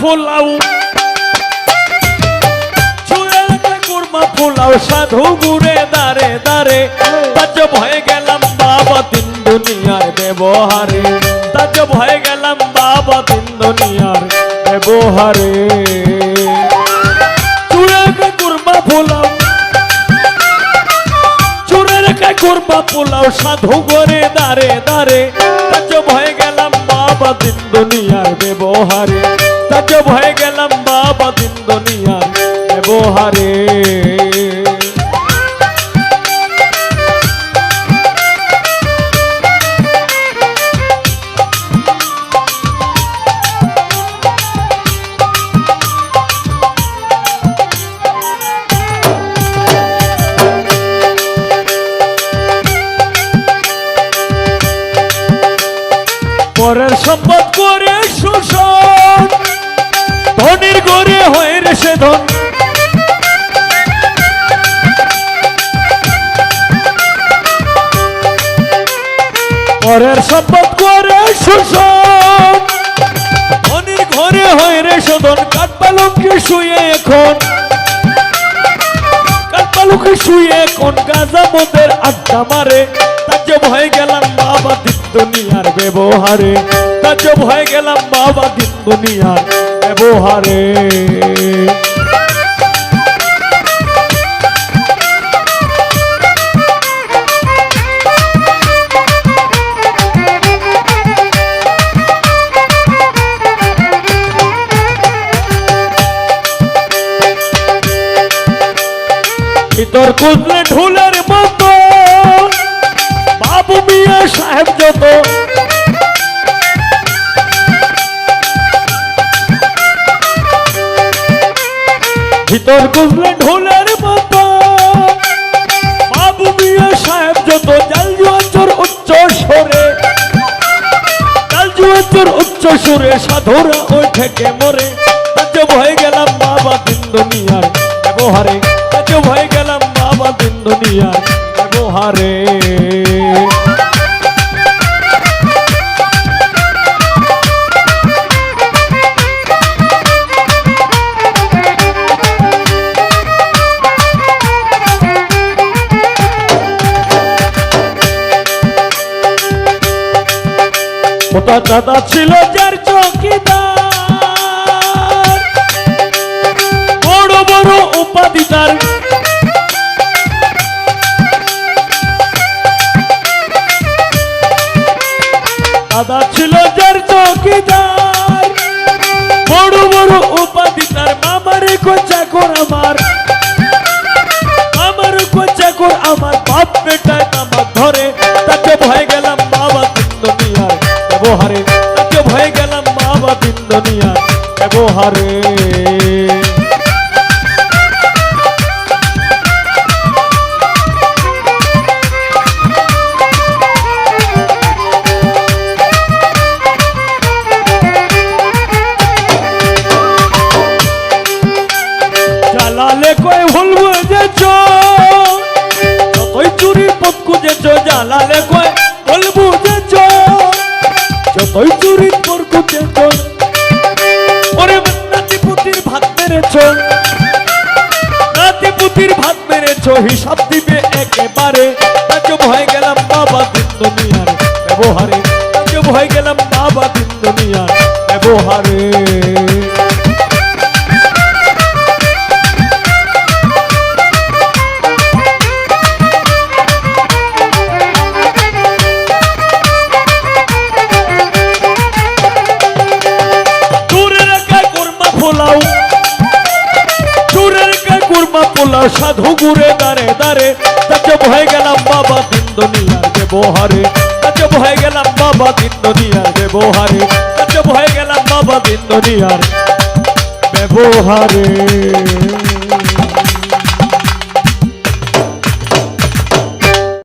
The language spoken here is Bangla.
ফুলাও। চুরে রেখে কুরমা ফুলাও, সাধু গুরে দারে দারে। তাজ্জব হয়ে গেলাম বাবা তিন দুনিয়ার ব্যবহারে। তাজ্জব হয়ে গেলাম বাবা তিন দুনিয়ার ব্যবহারে। চুরে রেখে কুরমা ফুলাও। চুরে রেখে কুরমা ফুলাও, সাধু করে দারে দারে। তাজ্জব হয়ে গেলাম বাবা দিন দুনিয়ার ব্যবহারে। তাজ্জব হয়ে গেলাম বাবা দিন দুনিয়ার ব্যবহারে পরের সম্পদ করে শোষণ। হয়ে রে সে ধন পরের সম্পদ করে শোষণ ধনির ঘরে হয়ে রে শোধন কাঠপালঙ্কে শুয়ে এখন। কাঠপালঙ্কে শুয়ে এখন, গাজা মদের আড্ডা মারে। তাজ্জব হয়ে গেলাম বাবা দিন দুনিয়ার ব্যবহারে। তাজ্জব হয়ে গেলাম বাবা দিন দুনিয়ার ব্যবহারে। ভিতর খুঁজলে ঢুলের মতো। বাবু মিয়া সাহেব যত। ভিতর খুঁজলে ঢুলের মতো। বাবু মিয়া সাহেব যত। জাল জুয়াচর উচ্চ সরে। জাল জুয়াচর উচ্চ সুরে সাধুরা ওই থেকে মরে। তাজ্জব হয়ে গেলাম বাবা দিন দুনিয়ার ব্যবহারে। দাদা ছিল যার চৌকিদার। দাদা ছিল যার চৌকিদার বড় বড় উপাধি তার মামার কোচা কর আমার। আমার কোচা কর আমার বাপ বেটা আমার ধরে। তাকে ভয় গেলাম বাবা দিন দুনিয়ার ব্যবহারে। তাকে ভয় গেলাম বাবা দিন দুনিয়ার ব্যবহারে। জ্বালালে কই ভুল যতই চুরি পথ খুঁজেছ জ্বালালে বুঝেছ যতই ওরে পুতির ভাত মেরেছ। নাতি পুতির ভাত মেরেছ, হিসাব দিবে একেবারে। তাজব হয়ে গেলাম বাবা দিন ব্যবহারে। গেলাম বাবা দিন ব্যবহারে। ফোলাও সাধু গুরে দারে দারে। তাজব হয়ে গেলাম বাবা দিন দুনিয়ার ব্যবহারে। তাজব হয়ে গেলাম বাবা দিন দুনিয়ার ব্যবহারে। তাজব হয়ে গেলাম বাবা দিন দুনিয়ার ব্যবহারে।